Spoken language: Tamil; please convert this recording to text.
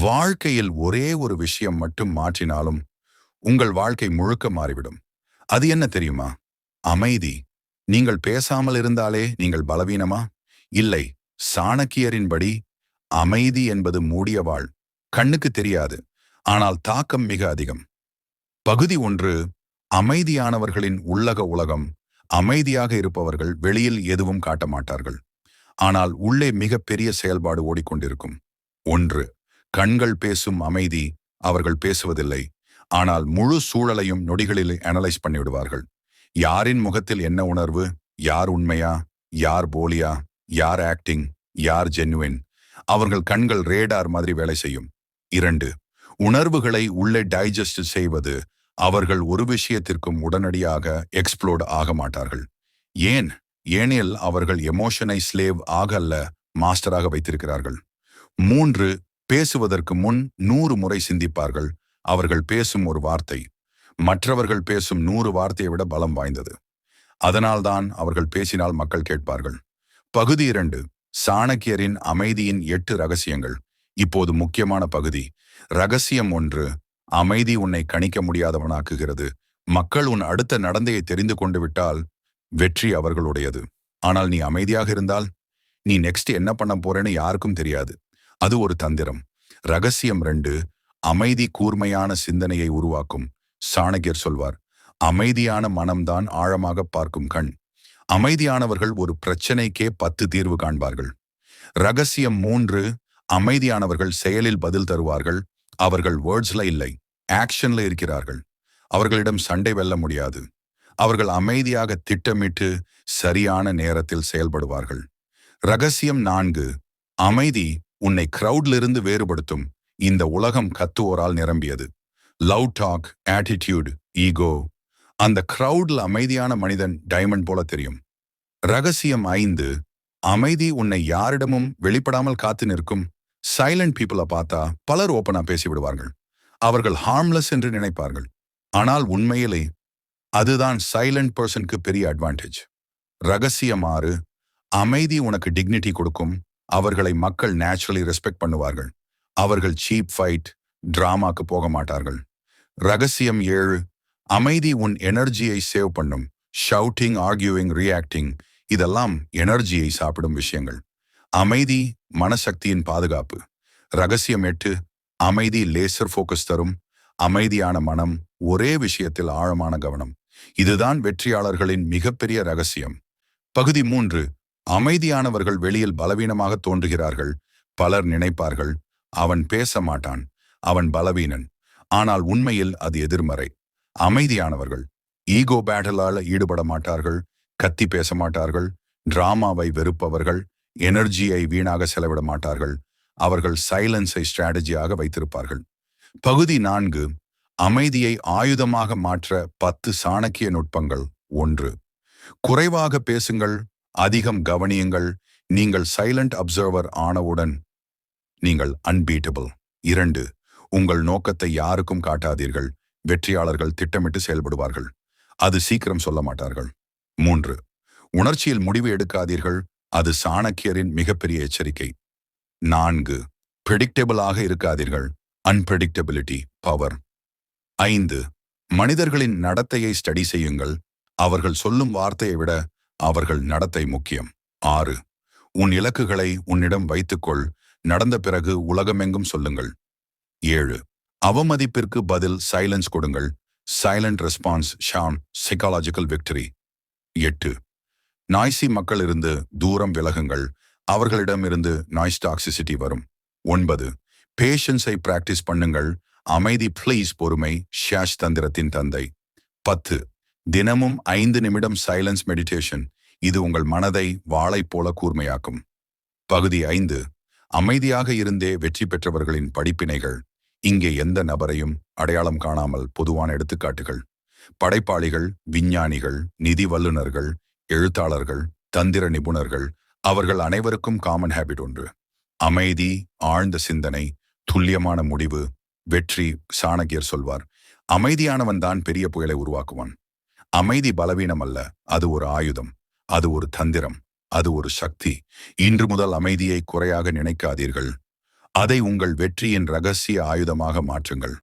வாழ்க்கையில் ஒரே ஒரு விஷயம் மட்டும் மாற்றினாலும் உங்கள் வாழ்க்கை முழுக்க மாறிவிடும். அது என்ன தெரியுமா? அமைதி. நீங்கள் பேசாமல் இருந்தாலே நீங்கள் பலவீனமா? இல்லை. சாணக்கியரின்படி அமைதி என்பது மூடிய வாழ். கண்ணுக்கு தெரியாது. ஆனால் தாக்கம் மிக அதிகம். பகுதி ஒன்று அமைதியானவர்களின் உள்ளக உலகம். அமைதியாக இருப்பவர்கள் வெளியில் எதுவும் காட்ட மாட்டார்கள் ஆனால் உள்ளே மிகப்பெரிய செயல்பாடு ஓடிக்கொண்டிருக்கும். ஒன்று கண்கள் பேசும் அமைதி அவர்கள் பேசுவதில்லை. ஆனால் முழு சூழலையும் நொடிகளில் அனலைஸ் பண்ணிவிடுவார்கள். யாரின் முகத்தில் என்ன உணர்வு? யார் உண்மையா? யார் போலியா? யார் ஆக்டிங் யார் ஜென்வின் அவர்கள் கண்கள் ரேடார் மாதிரி வேலை செய்யும். இரண்டு உணர்வுகளை உள்ளே டைஜஸ்ட் செய்வது அவர்கள் ஒரு விஷயத்திற்கும் உடனடியாக எக்ஸ்ப்ளோர்ட் ஆக மாட்டார்கள். ஏன்? ஏனில் அவர்கள் எமோஷனை ஸ்லேவ் ஆக அல்ல மாஸ்டராக வைத்திருக்கிறார்கள். மூன்று பேசுவதற்கு முன் நூறு முறை சிந்திப்பார்கள். அவர்கள் பேசும் ஒரு வார்த்தை. மற்றவர்கள் பேசும் நூறு வார்த்தையை விட பலம் வாய்ந்தது. அதனால்தான் அவர்கள் பேசினால் மக்கள் கேட்பார்கள். பகுதி இரண்டு. சாணக்கியரின் அமைதியின் எட்டு ரகசியங்கள். இப்போது முக்கியமான பகுதி. ரகசியம் ஒன்று. அமைதி உன்னை கணிக்க முடியாதவனாக்குகிறது. மக்கள் உன் அடுத்த நடந்தையை தெரிந்து கொண்டு விட்டால் வெற்றி அவர்களுடையது. ஆனால் நீ அமைதியாக இருந்தால் நீ நெக்ஸ்ட் என்ன பண்ண போறேன்னு யாருக்கும் தெரியாது. அது ஒரு தந்திரம். ரகசியம் ரெண்டு அமைதி கூர்மையான சிந்தனையை உருவாக்கும் சாணகியர் சொல்வார். அமைதியான மனம்தான் ஆழமாக பார்க்கும் கண். அமைதியானவர்கள் ஒரு பிரச்சனைக்கே பத்து தீர்வு காண்பார்கள். ரகசியம் மூன்று அமைதியானவர்கள் செயலில் பதில் தருவார்கள் அவர்கள் வேர்ட்ஸ்ல இல்லை ஆக்ஷன்ல இருக்கிறார்கள். அவர்களிடம் சண்டை வெல்ல முடியாது. அவர்கள் அமைதியாக திட்டமிட்டு சரியான நேரத்தில் செயல்படுவார்கள். ரகசியம் நான்கு அமைதி உன்னை கிரவுட்லிருந்து வேறுபடுத்தும் இந்த உலகம் கத்துவோரால் நிரம்பியது. லவ் டாக் ஆட்டிடியூட் ஈகோ அந்த கிரவுட்ல அமைதியான மனிதன் டைமண்ட் போல தெரியும். ரகசியம் ஐந்து அமைதி உன்னை யாரிடமும் வெளிப்படாமல் காத்து நிற்கும். சைலண்ட் பீப்புளை பார்த்தா பலர் ஓப்பனா பேசிவிடுவார்கள் அவர்கள் ஹார்ம்லெஸ் என்று நினைப்பார்கள். ஆனால் உண்மையிலே அதுதான் சைலண்ட் பர்சனுக்கு பெரிய அட்வான்டேஜ் ரகசியம் ஆறு அமைதி உனக்கு டிக்னிட்டி கொடுக்கும். அவர்களை மக்கள் நேச்சுரலி ரெஸ்பெக்ட் பண்ணுவார்கள். அவர்கள் சீப் ஃபைட் டிராமாக்கு போக மாட்டார்கள். ரகசியம் ஏழு அமைதி உன் எனர்ஜியை சேவ் பண்ணும். ஷவுட்டிங் ஆர்கியூவிங் ரியாக்டிங் இதெல்லாம் எனர்ஜியை சாப்பிடும் விஷயங்கள். அமைதி மனசக்தியின் பாதுகாப்பு. ரகசியம் எட்டு அமைதி லேசர் ஃபோக்கஸ் தரும். அமைதியான மனம் ஒரே விஷயத்தில் ஆழமான கவனம். இதுதான் வெற்றியாளர்களின் மிகப்பெரிய ரகசியம். பகுதி மூன்று அமைதியானவர்கள் வெளியில் பலவீனமாக தோன்றுகிறார்கள். பலர் நினைப்பார்கள் அவன் பேச மாட்டான் அவன் பலவீனன். ஆனால் உண்மையில் அது எதிர்மறை. அமைதியானவர்கள் ஈகோ பேட்டலால் ஈடுபட மாட்டார்கள் கத்தி பேச மாட்டார்கள் டிராமாவை வெறுப்பவர்கள் எனர்ஜியை வீணாக செலவிட மாட்டார்கள் அவர்கள் சைலன்ஸை ஸ்ட்ராட்டஜியாக வைத்திருப்பார்கள். பகுதி நான்கு அமைதியை ஆயுதமாக மாற்ற பத்து சாணக்கிய நுட்பங்கள். ஒன்று குறைவாக பேசுங்கள் அதிகம் கவனியுங்கள். நீங்கள் சைலண்ட் அப்சர்வர் ஆனவுடன் நீங்கள் அன்பீட்டபிள் இரண்டு உங்கள் நோக்கத்தை யாருக்கும் காட்டாதீர்கள். வெற்றியாளர்கள் திட்டமிட்டு செயல்படுவார்கள். அது சீக்கிரம் சொல்ல மாட்டார்கள். மூன்று உணர்ச்சியில் முடிவு எடுக்காதீர்கள். அது சாணக்கியரின் மிகப்பெரிய எச்சரிக்கை. நான்கு பிரிடிக்டபிளாக இருக்காதீர்கள். அன்பிரடிக்டபிலிட்டி பவர் ஐந்து மனிதர்களின் நடத்தையை ஸ்டடி செய்யுங்கள். அவர்கள் சொல்லும் வார்த்தையை விட அவர்கள் நடத்தை முக்கியம். ஆறு உன் இலக்குகளை உன்னிடம் வைத்துக்கொள். நடந்த பிறகு உலகமெங்கும் சொல்லுங்கள். ஏழு அவமதிப்பிற்கு பதில் சைலன்ஸ் கொடுங்கள். சைலண்ட் ரெஸ்பான்ஸ் ஷான் சைக்காலஜிக்கல் விக்டரி எட்டு நாய்ஸி மக்கள் இருந்து தூரம் விலகுங்கள். அவர்களிடம் இருந்து நாய்ஸ் டாக்ஸிசிட்டி வரும். ஒன்பது பேஷன்ஸை பிராக்டிஸ் பண்ணுங்கள். அமைதி பிளீஸ் பொறுமை ஷேஷ் தந்திரத்தின் தந்தை. பத்து தினமும் ஐந்து நிமிடம் சைலன்ஸ் மெடிடேஷன் இது உங்கள் மனதை வாளை போல கூர்மையாக்கும். பகுதி ஐந்து. அமைதியாக இருந்தே வெற்றி பெற்றவர்களின் படிப்பினைகள். இங்கே எந்த நபரையும் அடையாளம் காணாமல் பொதுவான எடுத்துக்காட்டுகள். படைப்பாளிகள் விஞ்ஞானிகள் நிதி வல்லுநர்கள் எழுத்தாளர்கள் தந்திர நிபுணர்கள் அவர்கள் அனைவருக்கும் காமன் ஹேபிட் ஒன்று. அமைதி ஆழ்ந்த சிந்தனை துல்லியமான முடிவு வெற்றி சாணகியர் சொல்வார். அமைதியானவன் தான் பெரிய புயலை உருவாக்குவான். அமைதி பலவீனம் அல்ல அது ஒரு ஆயுதம் அது ஒரு தந்திரம் அது ஒரு சக்தி. இன்று முதல் அமைதியை குறையாக நினைக்காதீர்கள். அதை உங்கள் வெற்றியின் ரகசிய ஆயுதமாக மாற்றுங்கள்.